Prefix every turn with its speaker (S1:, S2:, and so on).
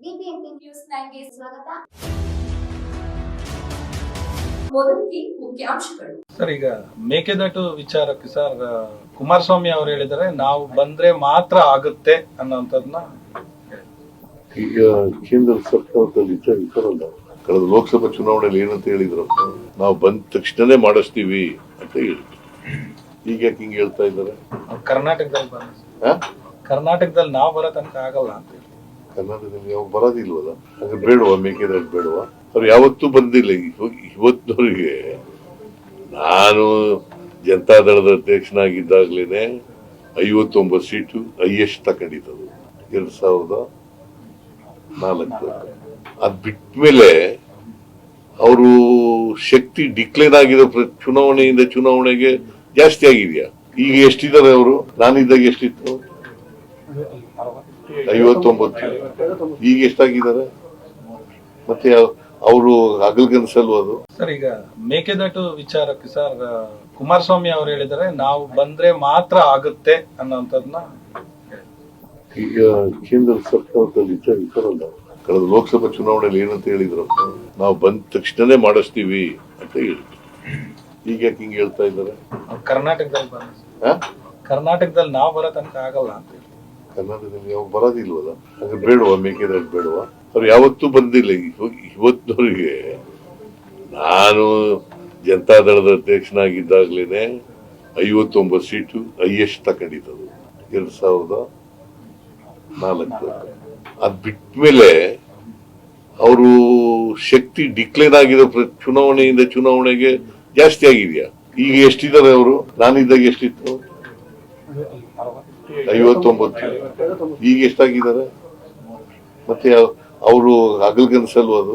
S1: BBMP news ನೈನ್ಗೆ ಸ್ವಾಗತ.
S2: Sir ಈಗ ಮೇಕೆದಾಟು ವಿಚಾರಕ್ಕೆ ಸರ್ ಕುಮಾರಸ್ವಾಮಿ ಅವರು ಹೇಳಿದರೆ ನಾವು ಬಂದ್ರೆ ಮಾತ್ರ ಆಗುತ್ತೆ ಅನ್ನೋದನ್ನ
S3: ಈಗ ಕೇಂದ್ರ ಸರ್ಕಾರದಲ್ಲಿ ಇದ್ದಾರಲ್ಲ ಕಳೆದ ಲೋಕಸಭಾ ಚುನಾವಣೆಯಲ್ಲಿ ಏನಂತ ಹೇಳಿದ್ರು? ನಾವು ಬಂದ ತಕ್ಷಣನೇ ಮಾಡಿಸ್ತೀವಿ ಅಂತ ಹೇಳಿದ್ರು. ಈಗ ಯಾಕೆ ಹಿಂಗೆ ಹೇಳ್ತಾ ಇದ್ದಾರೆ?
S2: ಕರ್ನಾಟಕದಲ್ಲಿ? ಕರ್ನಾಟಕದಲ್ಲಿ ನಾವು ಬರೋ ತನಕ ಆಗಲ್ಲ ಅಂತ ಹೇಳಿ
S3: ಕರ್ನಾಟಕದಲ್ಲಿ ಯಾವ ಬರೋದಿಲ್ವಲ್ಲ? ಹಾಗೆ ಬೇಡವಾ? ಮೇಕೆದಾಟು ಬೇಡವಾ? ಅವ್ರು ಯಾವತ್ತೂ ಬಂದಿಲ್ಲ. ಇವತ್ತವರಿಗೆ ನಾನು ಜನತಾದಳದ ಅಧ್ಯಕ್ಷನಾಗಿದ್ದಾಗ್ಲೇನೆ ಐವತ್ತೊಂಬತ್ತು ಸೀಟು ಹೈಯೆಸ್ಟ್ ತಗೊಂಡಿದ್ದದು. ಎರಡ್ ಸಾವಿರದ ನಾಲ್ಕು. ಅದ್ ಬಿಟ್ಮೇಲೆ ಅವರು ಶಕ್ತಿ ಡಿಕ್ಲೇರ್ ಆಗಿರೋ ಚುನಾವಣೆಯಿಂದ ಚುನಾವಣೆಗೆ ಜಾಸ್ತಿ ಆಗಿದೆಯಾ? ಈಗ ಎಷ್ಟಿದ್ದಾರೆ ಅವರು? ನಾನಿದ್ದಾಗ ಎಷ್ಟಿತ್ತು? ಐವತ್ತೊಂಬತ್ತು. ಈಗ ಎಷ್ಟಾಗಿದ್ದಾರೆ? ಮತ್ತೆ ಅವರು ಹಗಲ್ಗನ್ಸಲ್ವ ಅದು?
S2: ಸರ್ ಈಗ ಮೇಕೆದಾಟು ವಿಚಾರಕ್ಕೆ ಸರ್ ಕುಮಾರಸ್ವಾಮಿ ಅವರು ಹೇಳಿದರೆ ನಾವು ಬಂದ್ರೆ ಮಾತ್ರ ಆಗುತ್ತೆ ಅನ್ನೋಂಥದ್ನ
S3: ಈಗ ಕೇಂದ್ರ ಸರ್ಕಾರದ ವಿಚಾರ ಇದ್ದಾರಲ್ಲ ಕಳೆದ ಲೋಕಸಭಾ ಚುನಾವಣೆಯಲ್ಲಿ ಏನಂತ ಹೇಳಿದ್ರು? ನಾವು ಬಂದ ತಕ್ಷಣನೇ ಮಾಡಿಸ್ತೀವಿ ಅಂತ ಹೇಳಿದ್ರು. ಈಗ ಯಾಕೆ ಹಿಂಗೆ ಹೇಳ್ತಾ ಇದ್ದಾರೆ?
S2: ಕರ್ನಾಟಕದಲ್ಲಿ ಕರ್ನಾಟಕದಲ್ಲಿ ನಾವು ಬರೋ ತನಕ ಆಗಲ್ಲ ಅಂತ ಹೇಳಿ
S3: ಕರ್ನಾಟಕದಲ್ಲಿ ಯಾವ ಬರೋದಿಲ್ವಲ್ಲ? ಹಾಗೆ ಬೇಡವಾ? ಮೇಕೆದಾಟು ಬೇಡವಾ? ಅವ್ರು ಯಾವತ್ತೂ ಬಂದಿಲ್ಲ. ಇವತ್ತಿನವರಿಗೆ ನಾನು ಜನತಾದಳದ ಅಧ್ಯಕ್ಷನಾಗಿದ್ದಾಗ್ಲೇನೆ ಐವತ್ತೊಂಬತ್ತು ಸೀಟು ಹೈಯೆಸ್ಟ್ ತಗೊಂಡಿದ್ದದು. ಎರಡು ಸಾವಿರದ ನಾಲ್ಕು. ಅದ್ ಬಿಟ್ಮೇಲೆ ಅವರು ಶಕ್ತಿ ಡಿಕ್ಲೇರ್ ಆಗಿರೋ ಚುನಾವಣೆಯಿಂದ ಚುನಾವಣೆಗೆ ಜಾಸ್ತಿ ಆಗಿದೆಯಾ? ಈಗ ಎಷ್ಟಿದ್ದಾರೆ ಅವರು? ನಾನಿದ್ದಾಗ ಎಷ್ಟಿತ್ತು? ಐವತ್ತೊಂಬತ್ತು. ಈಗ ಎಷ್ಟಾಗಿದ್ದಾರೆ? ಮತ್ತೆ ಅವರು ಹಗಲ್ಗನ್ಸಲ್ವ ಅದು?